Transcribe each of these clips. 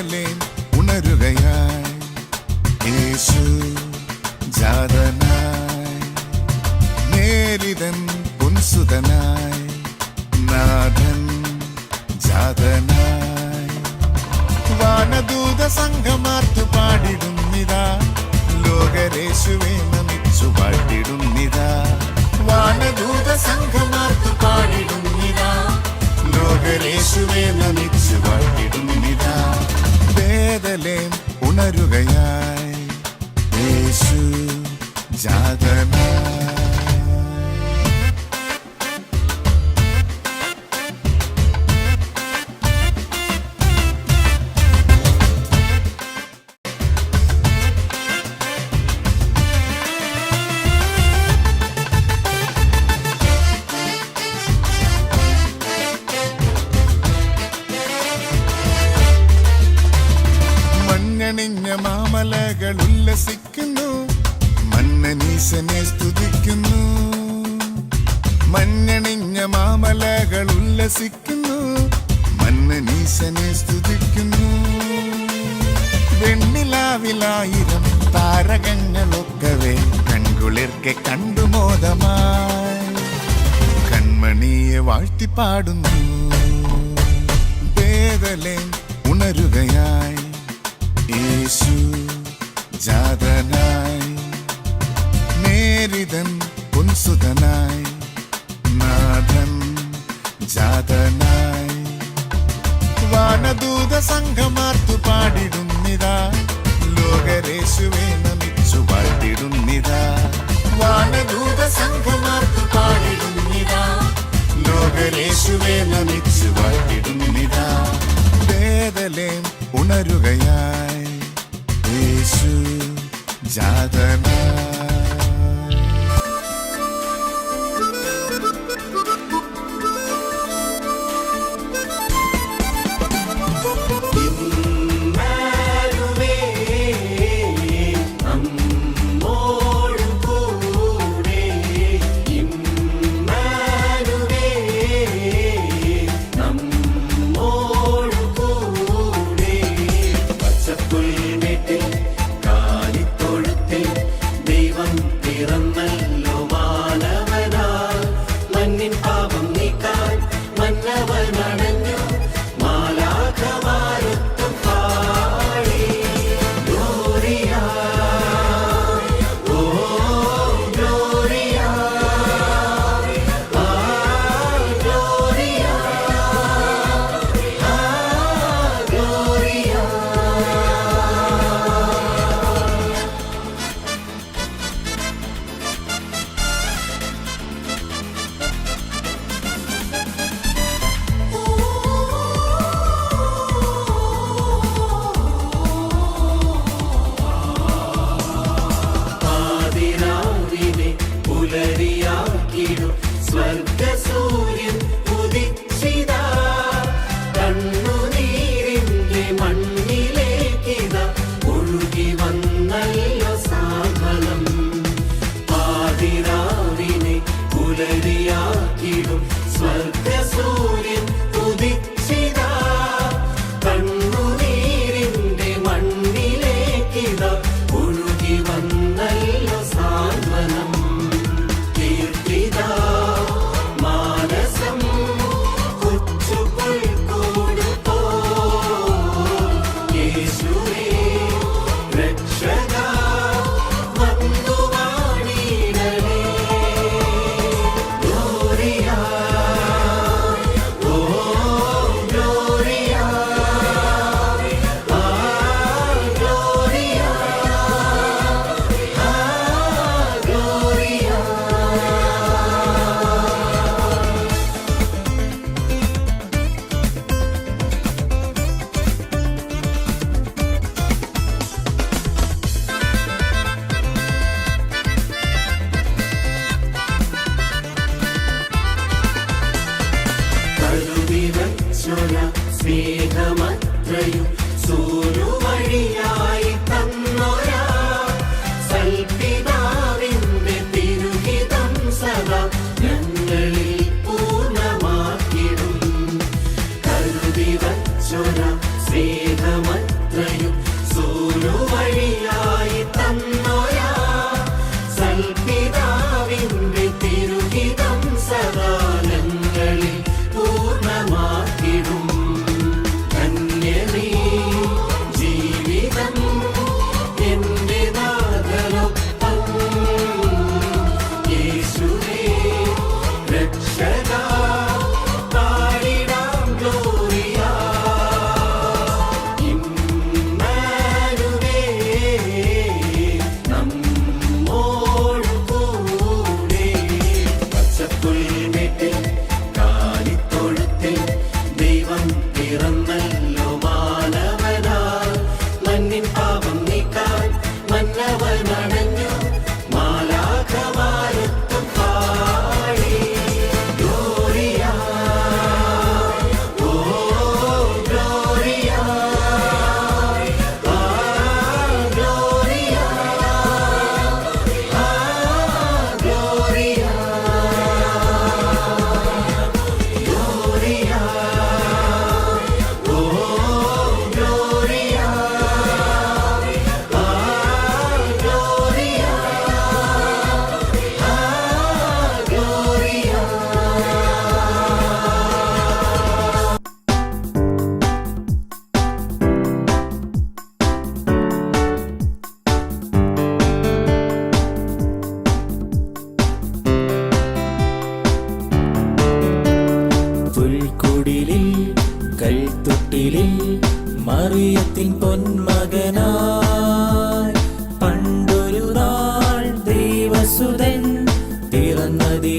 ഉണരലേ ഉണരുകയായി യേശു ജാതനായി നേരിതൻ പുൻസുതനായി നാഥൻ ജാതനായി. വാനദൂത സംഘമാർത്തു പാടിടുന്നിതാ ലോകരേശുവേ നമിച്ചു പാട്ടിടുന്നിതാ. വാനദൂത സംഘമാർത്തു പാടിടുന്നിതാ ലോകരേശുവേ നമിച്ചു പാടി ഉണരുകയായി യേശു ജാതനായി ഉല്ലസിക്കുന്നു മന്നനീശനെ സ്തുതിക്കുന്നു. വെണ്ണിലാവിലായിരം താരകങ്ങളൊക്കവേ കൺകുളിർക്കെ കണ്ടു മോദമായി. കൺമണിയെ വാഴ്ത്തിപ്പാടുന്നു. വേദലെ ഉണരുകയായി. യേശു ജാതനായി. നേരിതൻ പുൻസുതനായി. ജാതനായി വാനദൂത സംഘമാർത്തു പാടിടുന്നിതാ. ലോകരേശുവേ നമിച്ചു പാട്ടിടുന്നിതാ വാനദൂത സംഘമാർത്തു പാടിടുന്നിതാ. ലോകരേശുവേ നമിച്ചു പാട്ടിടുന്നിതാ വേദലേം ഉണരുകയായി. യേശു ജാതനായി പുലരിയാക്കിടും സ്വർഗസൂര്യൻ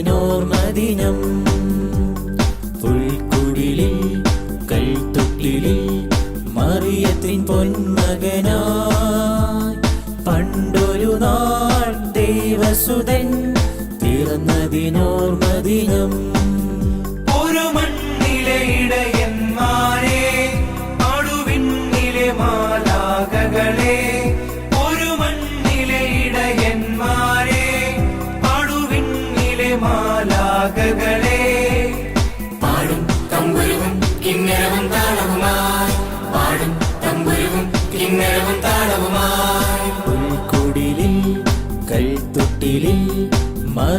പിറന്നതിനോർമദിനം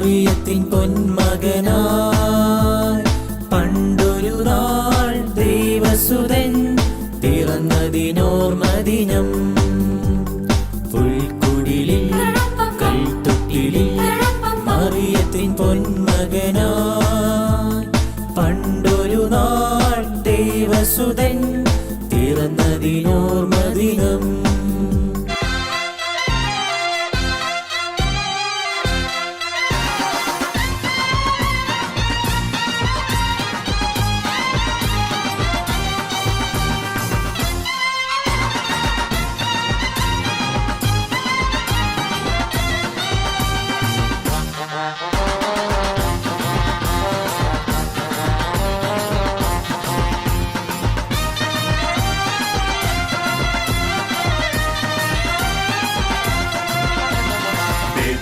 മറിയത്തിൻ പൊന്മകനാൾ പണ്ടൊരു നാൾ ദൈവസുതൻ പിറന്നതിനോർമദിനം പുൽക്കുടിലിൽ കൽത്തൊട്ടിലിൽ മറിയത്തിൻ പൊന്മകനാൾ പണ്ടൊരു നാൾ ദൈവസുതൻ പിറന്നതിനോർമദിനം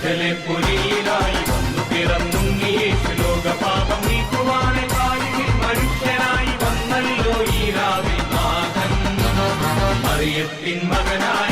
ബേഥലെ പുലിയിലായി വന്നു പിറന്നുണ്ണി യേശു. ലോകപാപം നീക്കുവാനെ കാലിൽ മനുഷ്യനായി വന്നല്ലോ ഈ രാവിൽ നാഥൻ. മറിയത്തിൻ മകനായ